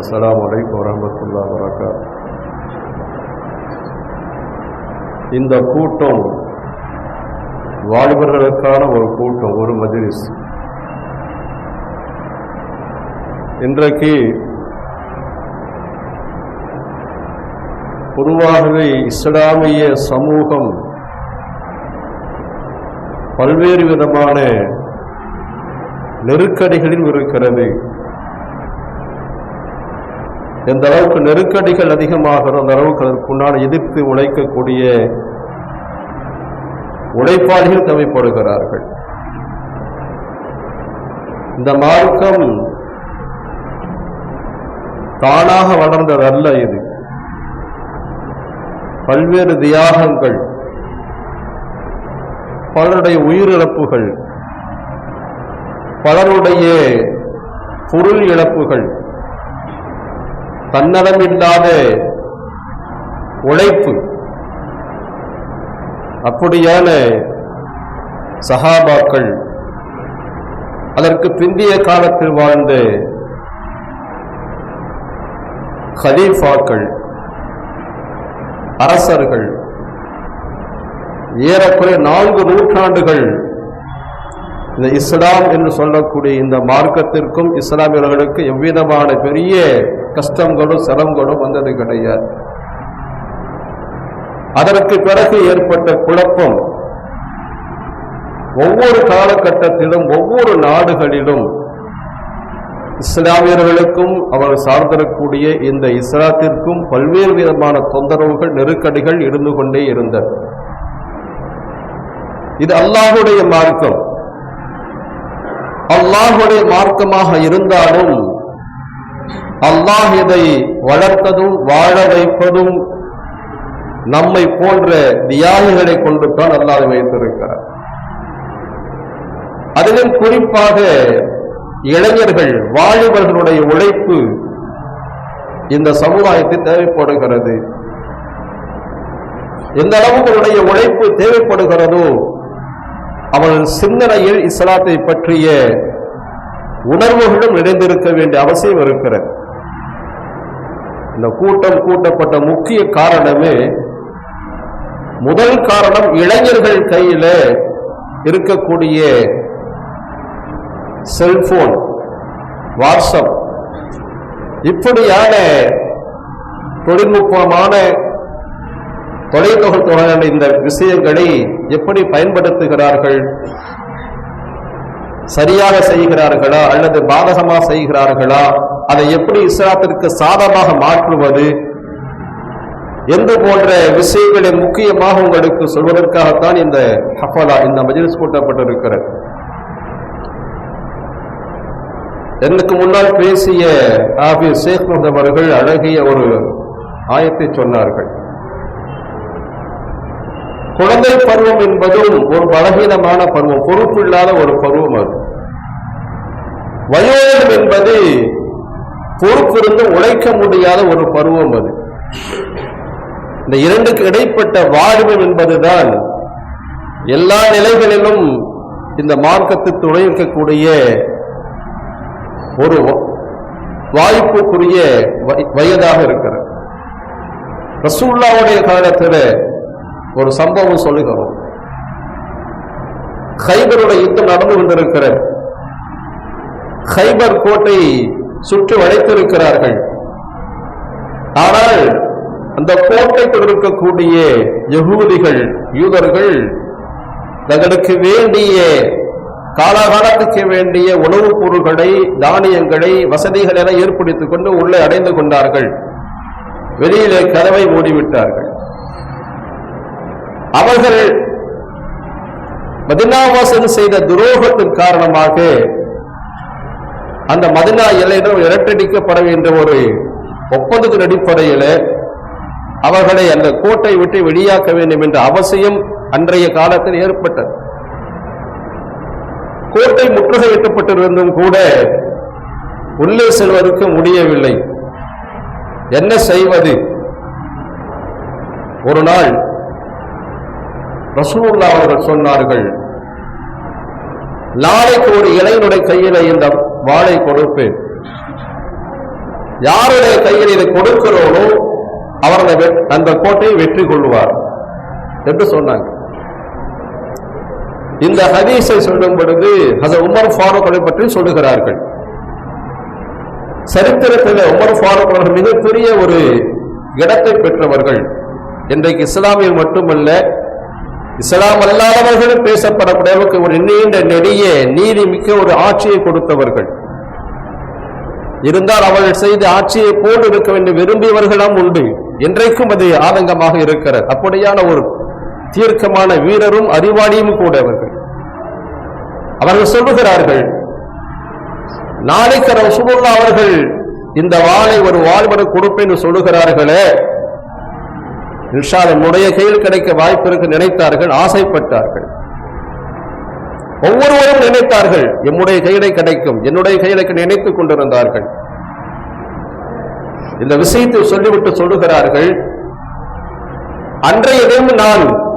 السلام عليكم ورحمة الله وبركاته இந்த கூட்டம் வாலிபர்களுக்கான ஒரு கூட்டம் ஒரு மஜ்லிஸ் இன்றைக்கு பொதுவாகவே இஸ்லாமிய சமூகம் பல்வேறு விதமான நெருக்கடிகளில் இருக்கிறது எந்த அளவுக்கு நெருக்கடிகள் அதிகமாகிறோம் அந்த அளவுக்கு அதற்குண்டான எதிர்த்து உழைக்கக்கூடிய உழைப்பாளிகள் தேவைப்படுகிறார்கள். இந்த மார்க்கம் தானாக வளர்ந்ததல்ல இது. பல்வேறு தியாகங்கள் பலருடைய உயிரிழப்புகள் பலருடைய பொருள் இழப்புகள் தன்னலமில்லாத உழைப்பு. அப்படியான சஹாபாக்கள் அதற்கு பிந்திய காலத்தில் வாழ்ந்த ஹலீஃபாக்கள் அரசர்கள் ஏறக்குறைய நான்கு நூற்றாண்டுகள் இந்த இஸ்லாம் என்று சொல்லக்கூடிய இந்த மார்க்கத்திற்கும் இஸ்லாமியர்களுக்கு எவ்விதமான பெரிய கஷ்டங்களும் சிரமங்களும் வந்தது கிடையாது. அதற்கு பிறகு ஏற்பட்ட குழப்பம் ஒவ்வொரு காலகட்டத்திலும் ஒவ்வொரு நாடுகளிலும் இஸ்லாமியர்களுக்கும் அவர் சார்ந்திருக்கூடிய இந்த இஸ்லாத்திற்கும் பல்வேறு விதமான தொந்தரவுகள் நெருக்கடிகள் இருந்து கொண்டே இருந்தது. இது அல்லாஹுடைய மார்க்கம். அல்லாஹுடைய மார்க்கமாக இருந்தாலும் அல்லாஹ் இதை வளர்த்ததும் வாழ வைப்பதும் நம்மை போன்ற தியாகிகளை கொண்டு தான் அல்லாஹ் வைத்திருக்கிறார். அதிலும் குறிப்பாக இளைஞர்கள் வாலிபர்களுடைய உழைப்பு இந்த சமுதாயத்தில் தேவைப்படுகிறது. எந்த அளவுகளுடைய உழைப்பு தேவைப்படுகிறதோ அவர்கள் சிந்தனையில் இஸ்லாத்தை பற்றிய உணர்வுகளும் நிறைந்திருக்க வேண்டிய அவசியம் இருக்கிறது. இந்த கூட்டம் கூட்டப்பட்ட முக்கிய காரணமே முதல் காரணம் இளைஞர்கள் கையில் இருக்கக்கூடிய செல்போன் வாட்ஸ்அப். இப்படியான தொழில்நுட்பமான தொலைத்தொகை தொடரான இந்த விஷயங்களை எப்படி பயன்படுத்துகிறார்கள்? சரியாக செய்கிறார்களா அல்லது பாதகமாக செய்கிறார்களா? அதை எப்படி இஸ்லாத்திற்கு சாதமாக மாற்றுவது? எந்த போன்ற விஷயங்களை முக்கியமாக உங்களுக்கு சொல்வதற்காகத்தான் இந்த ஹஃபலா இந்த மஜிலிஸ் கூட்டப்பட்டிருக்கிறது. எனக்கு முன்னால் பேசிய ஆபி ஷேக் முகமது அவர்கள் அழகிய ஒரு ஆயத்தை சொன்னார்கள். குழந்தை பருவம் என்பதும் ஒரு பலகீனமான பருவம் பொறுப்பு இல்லாத ஒரு பருவம் அது. வயோதிகம் என்பது பொறுப்பிருந்து உழைக்க முடியாத ஒரு பருவம் அது. இந்த இரண்டுக்கு இடைப்பட்ட வாழ்வம் என்பதுதான் எல்லா நிலைகளிலும் இந்த மார்க்கத்தை துணை இருக்கக்கூடிய ஒரு வாய்ப்புக்குரிய வயதாக இருக்கிறது. ரசூல்லாவுடைய காலத்தில் ஒரு சம்பவம் சொல்லுகிறோம். ஹைபரோட யுத்தம் நடந்து கொண்டிருக்கிறது ஹைபர் கோட்டை சுற்றி வளைத்திருக்கிறார்கள். ஆனால் அந்த கோட்டைக்குள் இருக்கக்கூடிய யகூதிகள் யூதர்கள் தங்களுக்கு வேண்டிய காலகாலத்துக்கு வேண்டிய உணவுப் பொருள்களை தானியங்களை வசதிகள் என ஏற்படுத்திக் கொண்டு உள்ளே அடைந்து கொண்டார்கள். வெளியிலே கதவை மூடிவிட்டார்கள். அவர்கள் மதினாவாசன் செய்த துரோகத்தின் காரணமாக அந்த மதினா எல்லையிடம் இரட்டடிக்கப்பட வேண்டிய ஒரு ஒப்பந்தத்தின் அடிப்படையில் அவர்களை அந்த கோட்டை விட்டு வெளியாக்க வேண்டும் என்ற அவசியம் அன்றைய காலத்தில் ஏற்பட்டது. கோட்டை முற்றுகையிட்டப்பட்டிருந்தும் கூட உள்ளே செல்வதற்கு முடியவில்லை. என்ன செய்வது? ஒரு நாள் ரசூல்லா அவர்கள் சொன்னார்கள் நாளைக்கு ஒரு இளைஞனுடைய கையில இந்த வாளை கொடுப்பேன். யாருடைய கையில் இதை கொடுக்கிறோனோ அவர்களை அந்த கோட்டையை வெற்றி கொள்வார் என்று சொன்னாங்க. இந்த ஹதீஸை சொல்லும் பொழுது அது உமர் ஃபாரூக் பற்றி சொல்லுகிறார்கள். சரித்திரத்தில் உமர் ஃபாரூக் அவர்கள் மிகப்பெரிய ஒரு இடத்தை பெற்றவர்கள். இன்றைக்கு இஸ்லாமியில் மட்டுமல்ல இஸ்லாம் அல்லாதவர்களும் பேசப்படக்கூடிய ஒரு நீண்ட நெடிய நீதி மிக்க ஒரு ஆட்சியை கொடுத்தவர்கள். இருந்தால் அவர்கள் செய்த ஆட்சியை போல் இருக்க வேண்டும் விரும்பியவர்களும் உண்டு. என்றைக்கும் அது ஆதங்கமாக இருக்கிறது. அப்படியான ஒரு தீர்க்கமான வீரரும் அறிவாளியும் கூட அவர்கள். அவர்கள் சொல்லுகிறார்கள் நாளைக்கு ரசூலுல்லா அவர்கள் இந்த வாளை ஒரு வாழ்வரை கொடுப்பேன் சொல்லுகிறார்களே இன்ஷால் என்னுடைய கையில் கிடைக்க வாய்ப்பு இருக்கு நினைத்தார்கள் ஆசைப்பட்டார்கள். ஒவ்வொருவரும் நினைத்தார்கள் எம்முடைய கையிலே கிடைக்கும் என்னுடைய கையில நினைத்துக் கொண்டிருந்தார்கள். இந்த விஷயத்தை சொல்லிவிட்டு சொல்லுகிறார்கள் அன்றைய தினம் நான்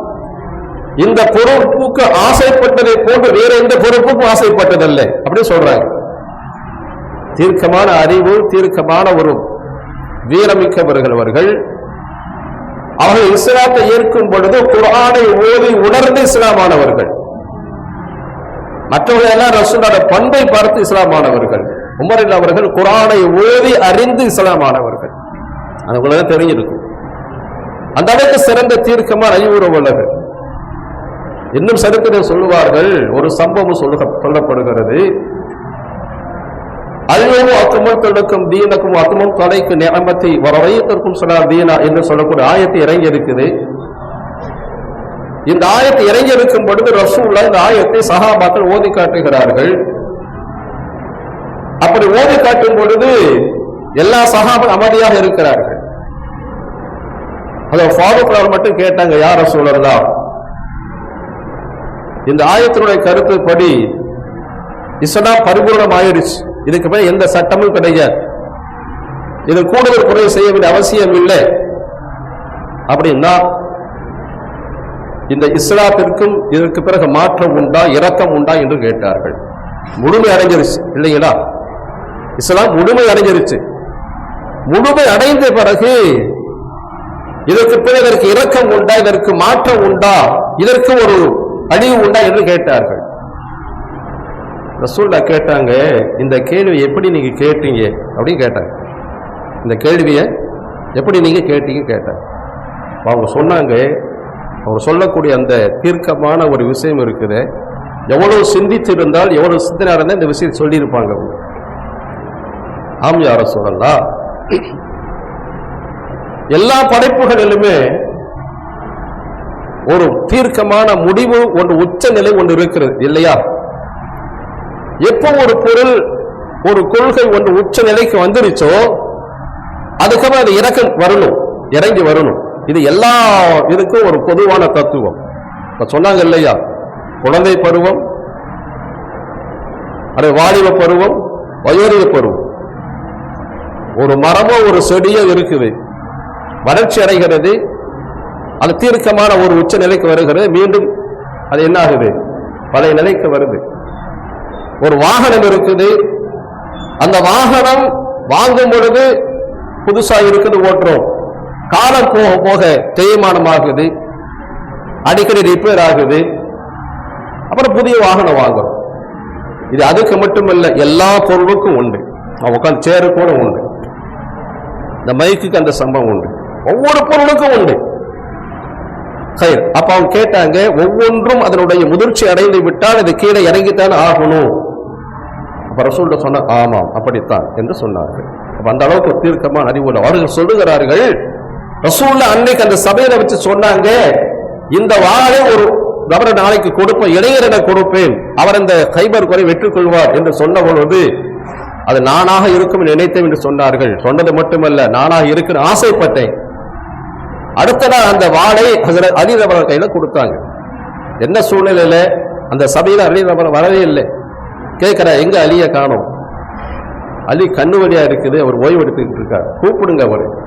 இந்த பொறுப்புக்கு ஆசைப்பட்டதை போன்று வேற எந்த பொறுப்புக்கும் ஆசைப்பட்டதல்ல. அப்படி சொல்றாங்க தீர்க்கமான அறிவு தீர்க்கமான ஒரு வீரமிக்கவர்கள் அவர்கள். அவர்கள் இஸ்லாத்தை ஏற்கும் பொழுது குரானை ஓதி உணர்ந்து இஸ்லாமானவர்கள். மற்றவர்கள் எல்லாம் ரசூலோட பண்பை பார்த்து இஸ்லாமானவர்கள். உமரில் அவர்கள் குரானை ஓதி அறிந்து இஸ்லாமானவர்கள். அது உங்களுக்கு தெரிஞ்சிருக்கும். அந்த அளவுக்கு சிறந்த தீர்க்கமா அறிவுற உள்ளது. இன்னும் சரித்திரம் சொல்லுவார்கள். ஒரு சம்பவம் சொல்ல சொல்லப்படுகிறது. அல்யோமு அக்குமல் தொழுக்கும் தீனக்கும் அக்குமும் தொலைக்கு நியமத்தை வரவையத்திற்கும் சொன்னார் தீனா என்று சொல்லக்கூடிய ஆயத்தை இறங்கி இருக்குது இந்த ஆயத்தை இறங்கி இருக்கும் பொழுது ரசூல்லா இந்த ஆயத்தை சகாபாக்கள் ஓதி காட்டுகிறார்கள். அப்படி ஓதி காட்டும் பொழுது எல்லா சஹாபும் அமைதியாக இருக்கிறார்கள். அதை ஃபாரூக் அவர்கள் மட்டும் கேட்டாங்க யார் ரசூலர்தா இந்த ஆயத்தினுடைய கருத்துப்படி இஸ்லாம் பரிபூர்ணம் ஆயிடுச்சு இதுக்கு மேல எந்த சட்டமும் கிடையாது. இது கூடுதல் குறைவு செய்ய வேண்டிய அவசியம் இல்லை. அப்படின்னா இந்த இஸ்லாத்திற்கும் இதற்கு பிறகு மாற்றம் உண்டா இரக்கம் உண்டா என்று கேட்டார்கள். முழுமை அடைஞ்சிருச்சு இல்லைங்களா? இஸ்லாம் முழுமை அடைஞ்சிருச்சு. முழுமை அடைந்த பிறகு இதற்கு பிறகு இதற்கு இரக்கம் உண்டா இதற்கு மாற்றம் உண்டா இதற்கு ஒரு அழிவு உண்டா என்று கேட்டார்கள். ரசூல்லா கேட்டாங்க இந்த கேள்வி எப்படி நீங்க கேட்டீங்க? அப்படின்னு கேட்டாங்க. இந்த கேள்வியை எப்படி நீங்க கேட்டீங்க? கேட்டாங்க. அவங்க சொன்னாங்க அவங்க சொல்லக்கூடிய அந்த தீர்க்கமான ஒரு விஷயம் இருக்குது. எவ்வளவு சிந்தித்திருந்தால் எவ்வளவு சிந்தனையாக இருந்தால் இந்த விஷயத்தை சொல்லியிருப்பாங்க அவங்க. ஆம் யார சொல்லலாம் எல்லா படைப்புகளிலுமே ஒரு தீர்க்கமான முடிவு ஒன்று உச்ச நிலை ஒன்று இருக்கிறது இல்லையா? எப்போ ஒரு பொருள் ஒரு கொள்கை ஒன்று உச்ச நிலைக்கு வந்துருச்சோ அதுக்கப்புறம் அது இறக்கம் வரணும் இறங்கி வரணும். இது எல்லா இதுக்கும் ஒரு பொதுவான தத்துவம். இப்ப சொன்னாங்க இல்லையா? குழந்தை பருவம் அது வாலிப பருவம் வயோதிக பருவம். ஒரு மரமோ ஒரு செடியோ இருக்குது. வறட்சி அடைகிறது. அது தீர்க்கமான ஒரு உச்ச நிலைக்கு வருகிறது. மீண்டும் அது என்ன ஆகுது பழைய நிலைக்கு வருது. ஒரு வாகனம் இருக்குது. அந்த வாகனம் வாங்கும் பொழுது புதுசா இருக்குது ஓட்டுறோம். காலம் போக போக தேய்மானம் ஆகுது. அடிக்கடி ரிப்பேர் ஆகுது. அப்புறம் புதிய வாகனம் வாங்குறோம். இது அதுக்கு மட்டுமல்ல எல்லா பொருளுக்கும் உண்டு. உட்காந்து சேரு கூட உண்டு. இந்த மைக்குக்கு அந்த சம்பவம் உண்டு. ஒவ்வொரு பொருளுக்கும் உண்டு. ஹயர் அப்ப அவங்க கேட்டாங்க ஒவ்வொன்றும் அதனுடைய முதிர்ச்சி அடைந்து விட்டால் இது கீழே இறங்கித்தான் ஆகணும். அப்ப ரசூல்ட சொன்ன ஆமாம் அப்படித்தான் என்று சொன்னார்கள். அப்ப அந்த அளவுக்கு ஒரு தீர்க்கமான அறிவுள்ள அவர்கள் சொல்லுகிறார்கள் ரசூல்ல அன்னைக்கு அந்த சபையில வச்சு சொன்னாங்க இந்த வாழை ஒரு நபரை நாளைக்கு கொடுப்பேன் இளைஞரிட கொடுப்பேன் அவர் இந்த கைபர் குறை வெற்றி கொள்வார் என்று சொன்ன பொழுது அது நானாக இருக்கும் நினைத்தேன் என்று சொன்னார்கள். சொன்னது மட்டுமல்ல நானாக இருக்குன்னு ஆசைப்பட்டேன். அடுத்த நாள் அந்த வாளை ஹசரத் அலி ரபர் கையில கொடுத்தாங்க. என்ன சூழ்நிலையில அந்த சபையில அலி ரபர் வரவே இல்லை. கேட்கிற எங்க அலிய காணோம்? அலி கண்ணு வழியா இருக்குது அவர் ஓய்வு எடுத்துக்கிட்டு இருக்கார். கூப்பிடுங்க அவர்.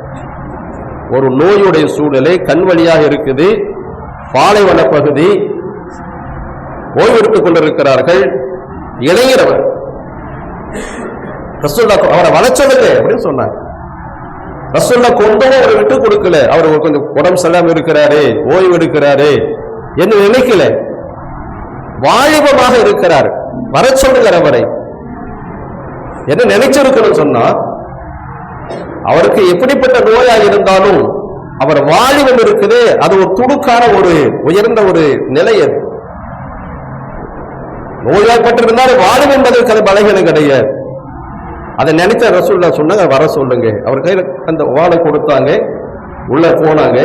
ஒரு நோயுடைய சூழ்நிலை கண் வழியாக இருக்குது. பாலைவன பகுதி ஓய்வெடுத்துக் கொண்டிருக்கிறார்கள். இளைஞர் அவர். அவரை வளச்சதுங்க அப்படின்னு சொன்னாங்க. ரசூல்லா கொஞ்சம் அவர் விட்டு கொடுக்கல. அவர் கொஞ்சம் உடம்பு சரியாம இருக்கிறாரே ஓய்வு எடுக்கிறாரே என்று நினைக்கல. வாலிபமாக இருக்கிறார். வர சொல்லுகிற அவரை. என்ன நினைச்சிருக்கணும் சொன்னா அவருக்கு எப்படிப்பட்ட நோயா இருந்தாலும் அவர் வாலிபம் இருக்குது அது ஒரு துடுக்கான ஒரு உயர்ந்த ஒரு நிலை அது. நோயாய்ப்பட்டிருந்தாலும் வாலிபம் என்பதற்கு அது பலகீனம் கிடையாது. அதை நினைச்ச ரசூல்லா சொன்னாங்க வர சொல்லுங்க. அவர் கையில் அந்த வாளை கொடுத்தாங்க உள்ள போனாங்க.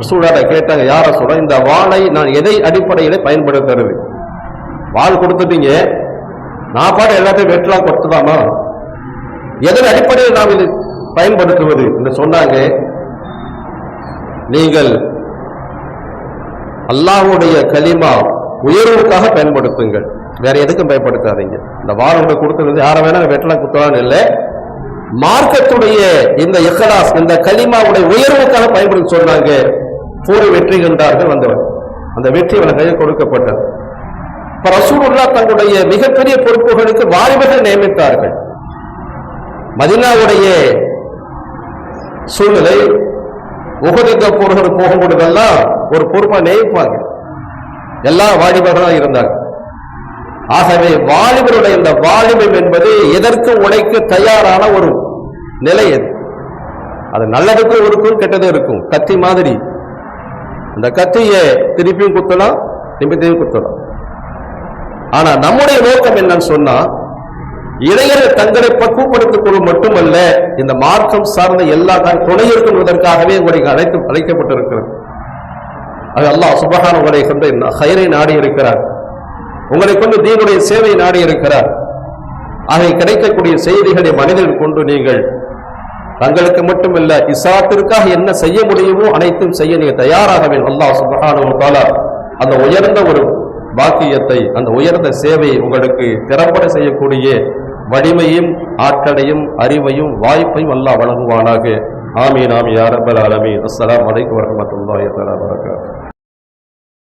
ரசூல்லாட்ட கேட்டாங்க யார சொல்ல இந்த வாளை நான் எதை அடிப்படையில பயன்படுத்துறது? வாள் கொடுத்துட்டீங்க. நான் பாட எல்லாத்தையும் வெட்டலாம் கொடுத்துதாமா எதன் அடிப்படையில் நாம் இது பயன்படுத்துவது? என்று சொன்னாங்க. நீங்கள் அல்லாஹுடைய கலிமா உயர்வுக்காக பயன்படுத்துங்கள். வேற எதுக்கும் பயன்படுத்தாதீங்க. இந்த வாரம் உங்களுக்கு கொடுத்துருந்து யாரை வேணாலும் வெட்டலாம் குத்தலாம்னு இல்லை. மார்க்கத்துடைய இந்த இஹ்லாஸ் இந்த கலிமாவுடைய உயர்வுக்காக பயன்படுத்த சொன்னாங்க. போர் வெற்றி கண்டார்கள் வந்தவர் அந்த வெற்றி அவனுக்கு கையில் கொடுக்கப்பட்டது. இப்ப ரசூலுல்லா தங்களுடைய மிகப்பெரிய பொறுப்புகளுக்கு வாலிபர்கள் நியமித்தார்கள். மதினாவுடைய சூழ்நிலை உகதித்த போர்கள் போகும்பொழுதெல்லாம் ஒரு பொறுப்பா நியமிப்பாங்க. எல்லா வாலிபர்களாக இருந்தாங்க. ஆகவே வாலிபருடைய இந்த வாலிபம் என்பது எதற்கு உழைக்க தயாரான ஒரு நிலை அது? அது நல்லதுக்கும் இருக்கும் கெட்டதும் இருக்கும். கத்தி மாதிரி. அந்த கத்தியை திருப்பியும் குத்தலாம் நிமித்தையும் குத்தலாம். ஆனா நம்முடைய நோக்கம் என்னன்னு சொன்னா இளைஞர்கள் தங்களை பக்குவப்படுத்திக் கொள்ளும் மட்டுமல்ல இந்த மார்க்கம் சார்ந்த எல்லா துணை இருக்குவதற்காகவே உங்களுக்கு அழைத்து அழைக்கப்பட்டிருக்கிறது. அது அல்லாஹ் சுபஹான உங்களை கொண்டு ஹைரை நாடி இருக்கிறார் உங்களை கொண்டு தீனுடைய சேவை நாடி இருக்கிறார் ஆகவே கிடைக்கக்கூடிய செய்திகளை மனிதர்கள் கொண்டு நீங்கள் தங்களுக்கு மட்டுமல்ல இஸ்லாத்திற்காக என்ன செய்ய முடியுமோ அனைத்தும் செய்ய நீங்க தயாராக வேண்டும். அல்லாஹ் சுப்ஹானஹு அந்த உயர்ந்த ஒரு பாக்கியத்தை அந்த உயர்ந்த சேவையை உங்களுக்கு திறம்பட செய்யக்கூடிய வலிமையும் ஆற்றலையும் அறிவையும் வாய்ப்பையும் அல்லாஹ் வழங்குவானாக. ஆமீன் ஆமி யா ரப்பல் அஸ்லாம் வலைக்கு அலைக்கும் வரகாத்து